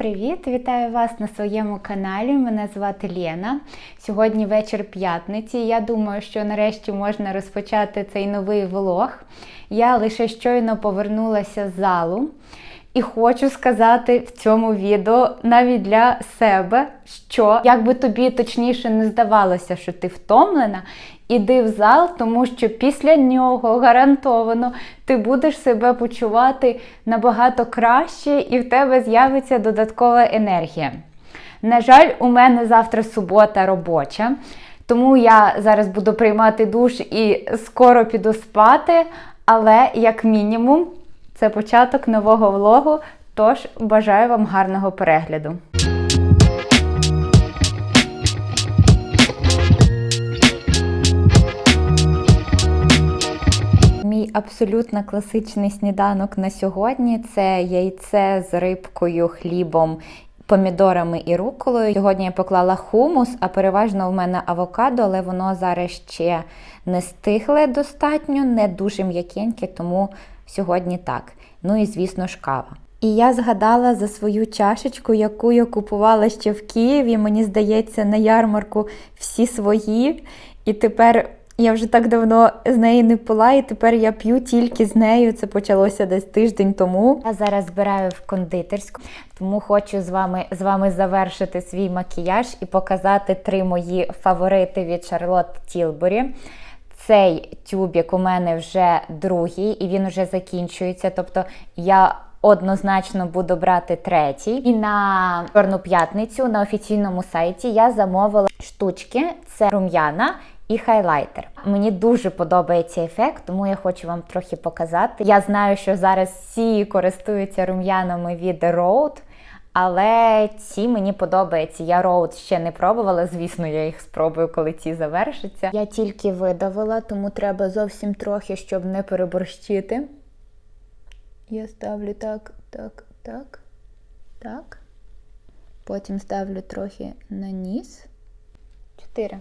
привіт! Вітаю вас на своєму каналі. Мене звати Лена. Сьогодні вечір п'ятниці. Я думаю, що нарешті можна розпочати цей новий влог. Я лише щойно повернулася з залу. І хочу сказати в цьому відео навіть для себе, що як би тобі точніше не здавалося, що ти втомлена, іди в зал, тому що після нього гарантовано ти будеш себе почувати набагато краще і в тебе з'явиться додаткова енергія. На жаль, у мене завтра субота робоча, тому я зараз буду приймати душ і скоро піду спати, але як мінімум. Це початок нового влогу, тож бажаю вам гарного перегляду. Мій абсолютно класичний сніданок на сьогодні це яйце з рибкою, хлібом, помідорами і руколою. Сьогодні я поклала хумус, а переважно в мене авокадо, але воно зараз ще не стигле достатньо, не дуже м'якеньке, тому сьогодні так. Ну і, звісно ж, кава. І я згадала за свою чашечку, яку я купувала ще в Києві. Мені здається, на ярмарку всі свої. І тепер я вже так давно з неї не пила, і тепер я п'ю тільки з нею. Це почалося десь тиждень тому. Я зараз збираю в кондитерську, тому хочу з вами з вами завершити свій макіяж і показати три мої фаворити від Charlotte Tilbury. Цей тюбік у мене вже другий, і він вже закінчується. Тобто я однозначно буду брати третій. І на Чорну п'ятницю на офіційному сайті я замовила штучки: це рум'яна. І хайлайтер. Мені дуже подобається ефект, тому я хочу вам трохи показати. Я знаю, що зараз всі користуються рум'янами від Rode, але ці мені подобаються. Я Rode ще не пробувала, звісно, я їх спробую, коли ці завершаться. Я тільки видавила, тому треба зовсім трохи, щоб не переборщити. Я ставлю так, так, так, так. Потім ставлю трохи на ніс. Чотири.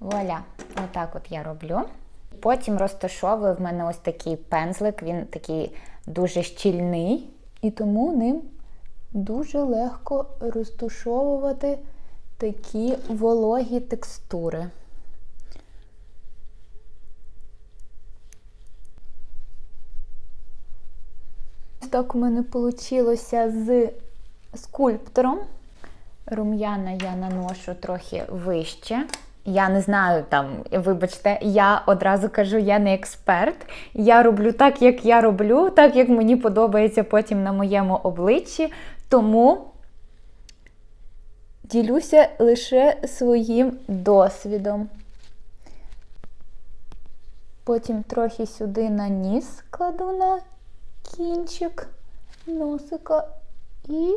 Вуаля, отак от я роблю. Потім розташовую в мене ось такий пензлик, він такий дуже щільний, і тому ним дуже легко розташовувати такі вологі текстури. Так у мене вийшло з скульптором. Рум'яна я наношу трохи вище. Я не знаю там, вибачте, я одразу кажу, я не експерт. Я роблю так, як я роблю, так як мені подобається потім на моєму обличчі. Тому ділюся лише своїм досвідом. Потім трохи сюди на ніс кладу на кінчик носика і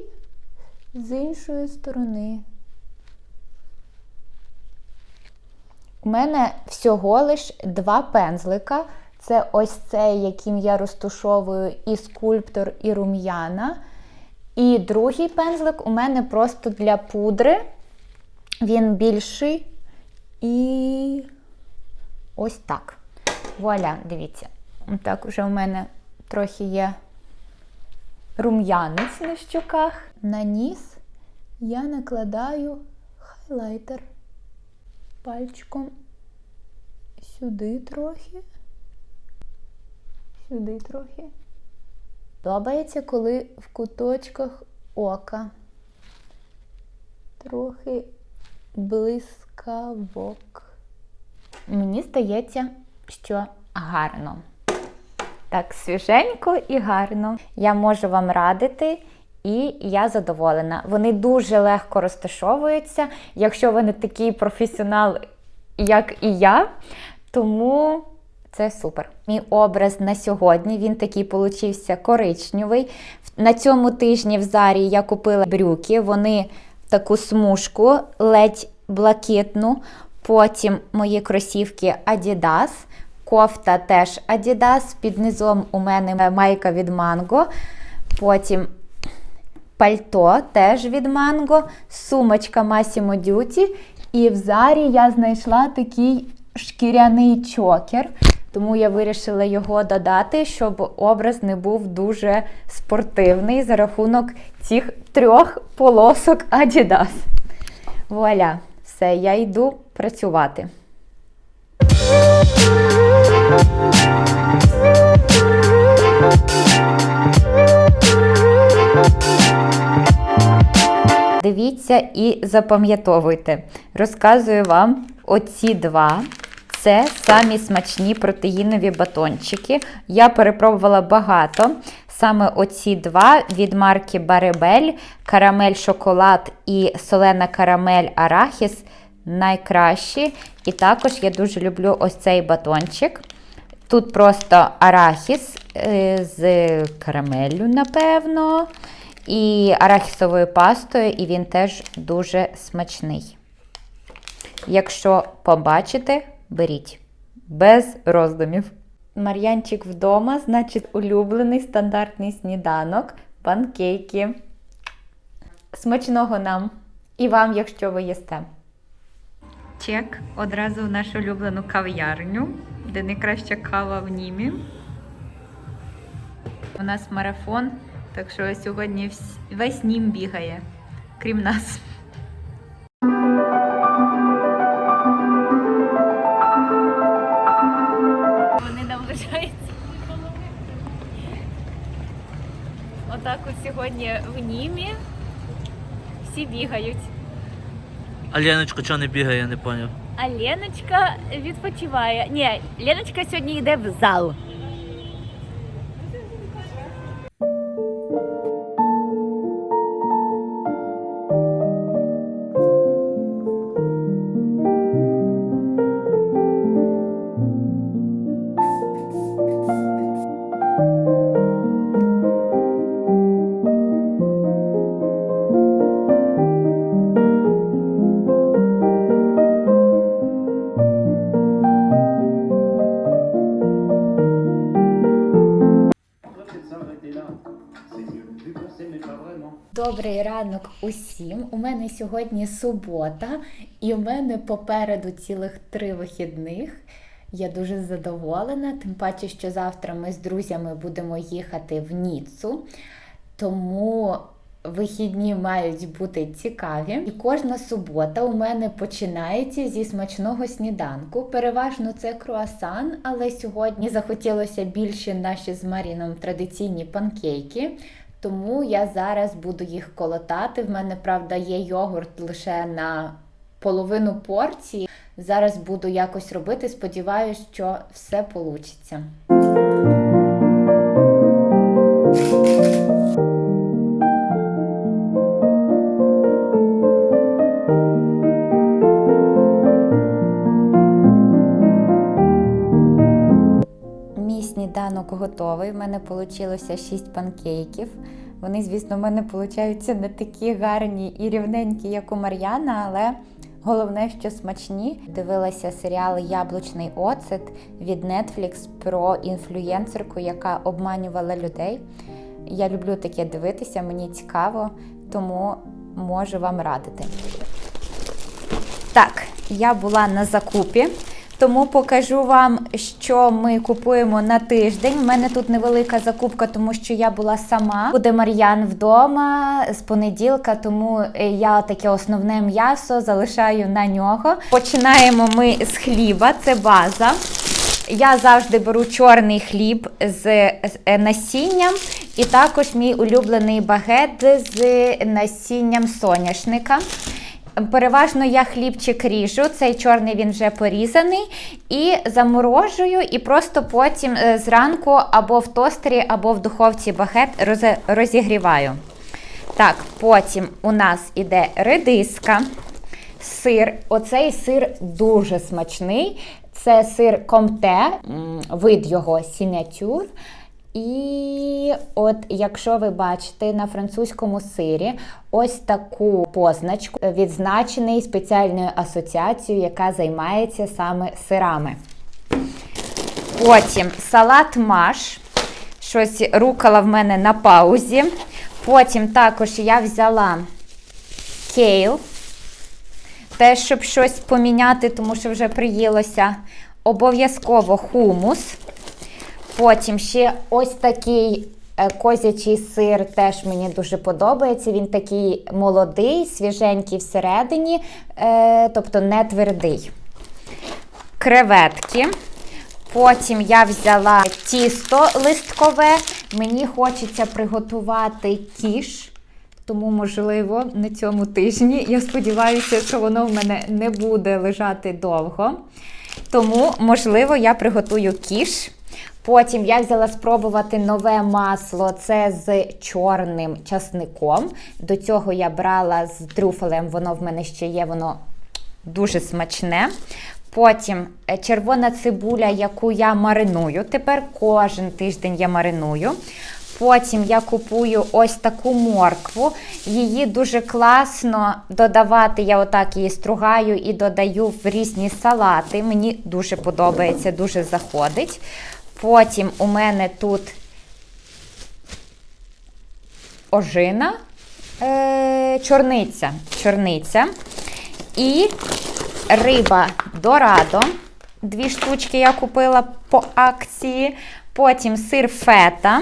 з іншої сторони. У мене всього лиш два пензлика. Це ось цей, яким я розташовую і скульптор, і рум'яна. І другий пензлик у мене просто для пудри. Він більший. І ось так. Вуаля, дивіться. Так, уже у мене трохи є рум'янець на щоках. На ніс я накладаю хайлайтер пальчиком сюди трохи, сюди трохи. Подобається, коли в куточках ока трохи блискавок. Мені здається, що гарно. Так, свіженько і гарно. Я можу вам радити. І я задоволена. Вони дуже легко розташовуються, якщо ви не такий професіонал, як і я. Тому це супер. Мій образ на сьогодні він такий получився коричневий. На цьому тижні в Зарі я купила брюки, вони таку смужку, ледь блакитну. Потім мої кросівки Adidas. Кофта теж Adidas. Під низом у мене майка від Mango. Потім пальто теж від Mango, сумочка Massimo Dutti. І в Зарі я знайшла такий шкіряний чокер. тому я вирішила його додати, щоб образ не був дуже спортивний за рахунок цих трьох полосок Adidas. Вуаля, все, я йду працювати. Дивіться і запам'ятовуйте. Розказую вам оці два. Це самі смачні протеїнові батончики. Я перепробувала багато. Саме оці два від марки Баребель, карамель шоколад і солена карамель арахіс найкращі. І також я дуже люблю ось цей батончик. Тут просто арахіс е, з карамеллю, напевно, і арахісовою пастою, і він теж дуже смачний. Якщо побачите, беріть без роздумів. Мар'янчик вдома, значить, улюблений стандартний сніданок, панкейки. Смачного нам і вам, якщо ви їсте. Чек одразу в нашу улюблену кав'ярню, де найкраща кава в Німі. У нас марафон, так що сьогодні весь Нім бігає, крім нас. Вони наближаються. Отак от сьогодні в Німі всі бігають. А Леночка чого не бігає, я не поняв. А Леночка відпочиває. Ні, Леночка сьогодні йде в зал. Добрий ранок усім. У мене сьогодні субота, і у мене попереду цілих три вихідних. Я дуже задоволена, тим паче, що завтра ми з друзями будемо їхати в Ніцу. Тому вихідні мають бути цікаві. І кожна субота у мене починається зі смачного сніданку. Переважно це круасан, але сьогодні захотілося більше наші з Маріном традиційні панкейки. Тому я зараз буду їх колотати. В мене, правда, є йогурт лише на половину порції. Зараз буду якось робити. Сподіваюсь, що все вийде. Сніданок готовий. В мене вийшло 6 панкейків. Вони, звісно, в мене получаються не такі гарні і рівненькі, як у Мар'яна, але головне, що смачні. Дивилася серіал Яблучний оцет від Netflix про інфлюєнсерку, яка обманювала людей. Я люблю таке дивитися, мені цікаво, тому можу вам радити. Так, я була на закупі, тому покажу вам, що ми купуємо на тиждень. У мене тут невелика закупка, тому що я була сама. Буде Мар'ян вдома з понеділка, тому е, я таке основне м'ясо залишаю на нього. Починаємо ми з хліба, це база. Я завжди беру чорний хліб з е, насінням, і також мій улюблений багет з насінням соняшника. Переважно я хлібчик ріжу, цей чорний він вже порізаний, і заморожую, і просто потім е, зранку або в тостері, або в духовці багет розігріваю. Так, потім у нас іде редиска, сир. Оцей сир дуже смачний. Це сир комте, вид його сінятюр. І от, якщо ви бачите на французькому сирі ось таку позначку, е, відзначений спеціальною асоціацією, яка займається саме сирами. Потім салат маш. Щось рукала в мене на паузі. Потім також я взяла кейл. Теж, щоб щось поміняти, тому що вже приїлося. обов'язково хумус. Потім ще ось такий е, козячий сир теж мені дуже подобається. Він такий молодий, свіженький всередині, е, тобто не твердий. Креветки. Потім я взяла тісто листкове. Мені хочеться приготувати кіш. Тому, можливо, на цьому тижні. Я сподіваюся, що воно в мене не буде лежати довго. Тому, можливо, я приготую кіш. Потім я взяла спробувати нове масло, це з чорним часником. До цього я брала з трюфелем, воно в мене ще є, воно дуже смачне. Потім е, червона цибуля, яку я мариную. Тепер кожен тиждень я мариную. Потім я купую ось таку моркву. Її дуже класно додавати. Я отак її стругаю і додаю в різні салати. Мені дуже подобається, дуже заходить. Потім у мене тут ожина, е, чорниця. чорниця. І риба дорадо. Дві штучки я купила по акції. Потім сир фета.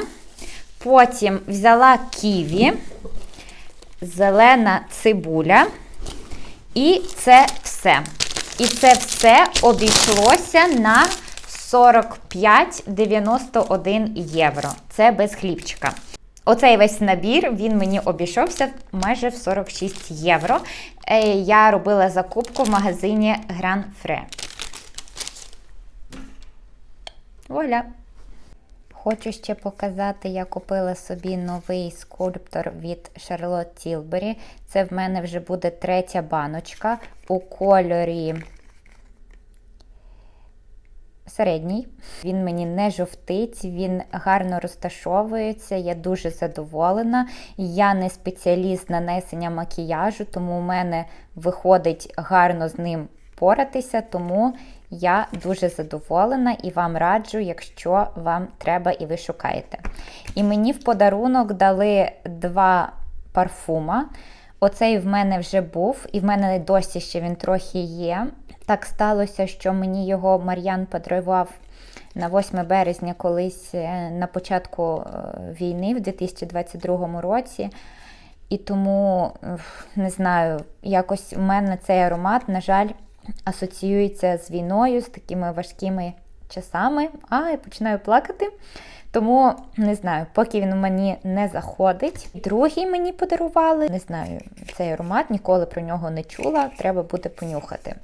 Потім взяла ківі, зелена цибуля. І це все. І це все обійшлося на 45,91 євро. Це без хлібчика. Оцей весь набір він мені обійшовся майже в 46 євро. Е, Я робила закупку в магазині Grand Fre. Вуаля! Хочу ще показати, я купила собі новий скульптор від Charlotte Tilbury. Це в мене вже буде третя баночка у кольорі середній. Він мені не жовтить, він гарно розташовується. Я дуже задоволена. Я не спеціаліст нанесення макіяжу, тому у мене виходить гарно з ним поратися. Тому я дуже задоволена і вам раджу, якщо вам треба і ви шукаєте. І мені в подарунок дали два парфума. Оцей в мене вже був, і в мене досі ще він трохи є. Так сталося, що мені його Мар'ян подарував на 8 березня колись е, на початку е, війни в 2022 році. І тому, не знаю, якось у мене цей аромат, на жаль, асоціюється з війною, з такими важкими часами. А, я починаю плакати. Тому не знаю, поки він мені не заходить. Другий мені подарували. Не знаю, цей аромат, ніколи про нього не чула. Треба буде понюхати.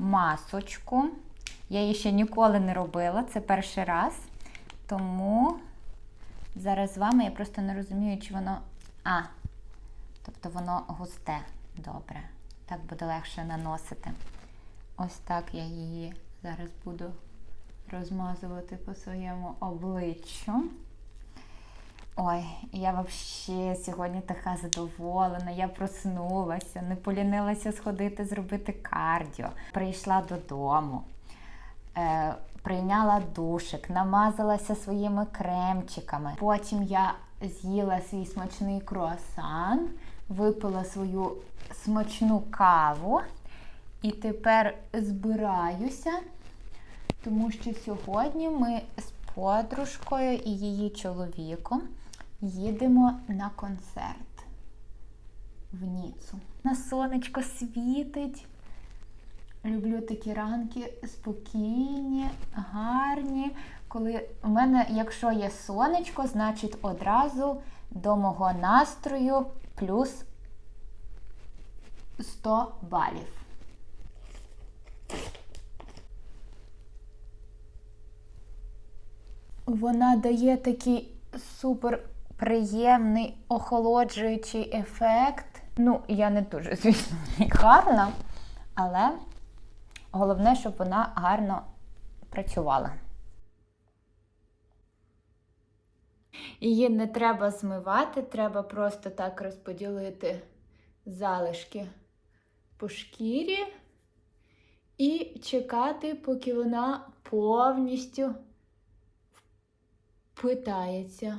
Масочку. Я її ще ніколи не робила, це перший раз. Тому зараз з вами я просто не розумію, чи воно. А, тобто воно густе. Добре. Так буде легше наносити. Ось так я її зараз буду розмазувати по своєму обличчю. Ой, я взагалі сьогодні така задоволена. Я проснулася, не полінилася сходити зробити кардіо. Прийшла додому, е, прийняла душик, намазалася своїми кремчиками. Потім я з'їла свій смачний круасан, випила свою смачну каву. І тепер збираюся, тому що сьогодні ми з подружкою і її чоловіком їдемо на концерт в Ніцу. На сонечко світить. Люблю такі ранки спокійні, гарні. Коли у мене, якщо є сонечко, значить одразу до мого настрою плюс 100 балів. Вона дає такий супер приємний охолоджуючий ефект. Ну, я не дуже, звісно, гарна, але головне, щоб вона гарно працювала. Її не треба змивати, треба просто так розподілити залишки по шкірі і чекати, поки вона повністю впитається.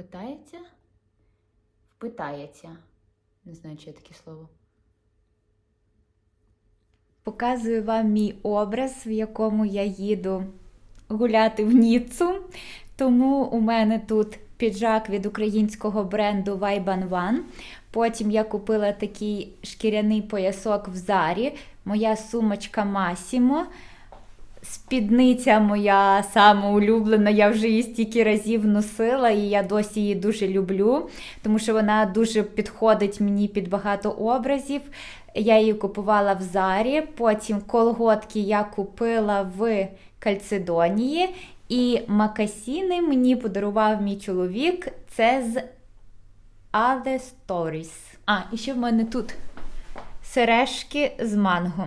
Впитається? Впитається. Не знаю, чи є таке слово. Показую вам мій образ, в якому я їду гуляти в Ніццу. Тому у мене тут піджак від українського бренду Vibe One. Потім я купила такий шкіряний поясок в Зарі, моя сумочка Massimo. Спідниця моя сама улюблена, я вже її стільки разів носила, і я досі її дуже люблю, тому що вона дуже підходить мені під багато образів. Я її купувала в Зарі, потім колготки я купила в Кальцедонії, і макасіни мені подарував мій чоловік. Це з Other Stories. А, і ще в мене тут сережки з манго.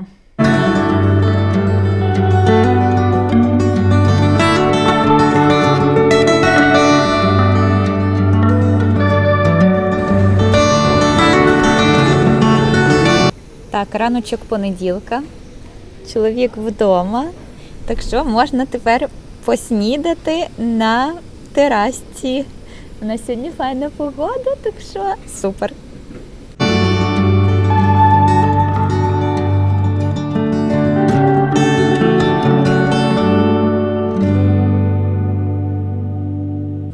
Так, раночок понеділка. Чоловік вдома. Так що можна тепер поснідати на терасці. У нас сьогодні файна погода, так що супер.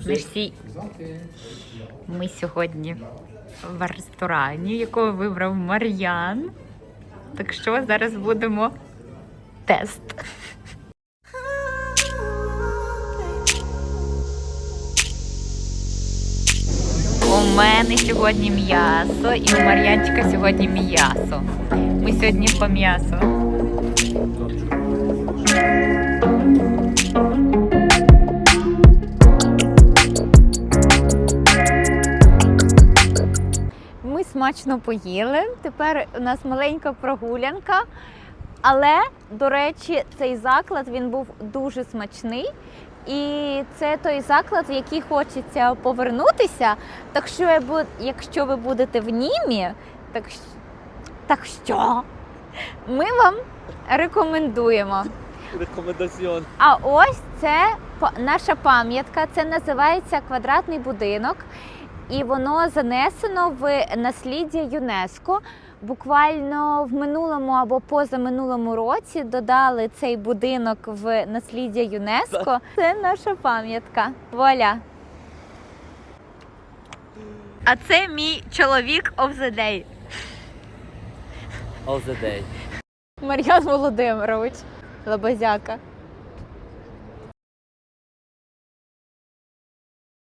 Мерсі. Ми сьогодні в ресторані, якого вибрав Мар'ян. Так що зараз будемо тест. У мене сьогодні м'ясо, і у Мар'янчика сьогодні м'ясо. Ми сьогодні по м'ясу. Смачно поїли. Тепер у нас маленька прогулянка. Але, до речі, цей заклад він був дуже смачний. І це той заклад, в який хочеться повернутися. Так що, якщо ви будете в Німі, так, так що ми вам рекомендуємо. Рекомендаціон. А ось це наша пам'ятка. Це називається квадратний будинок, і воно занесено в насліддя ЮНЕСКО. Буквально в минулому або позаминулому році додали цей будинок в насліддя ЮНЕСКо. Це наша пам'ятка. Вуаля. А це мій чоловік of the day. All the day. Мар'ян Володимирович Лобозяка.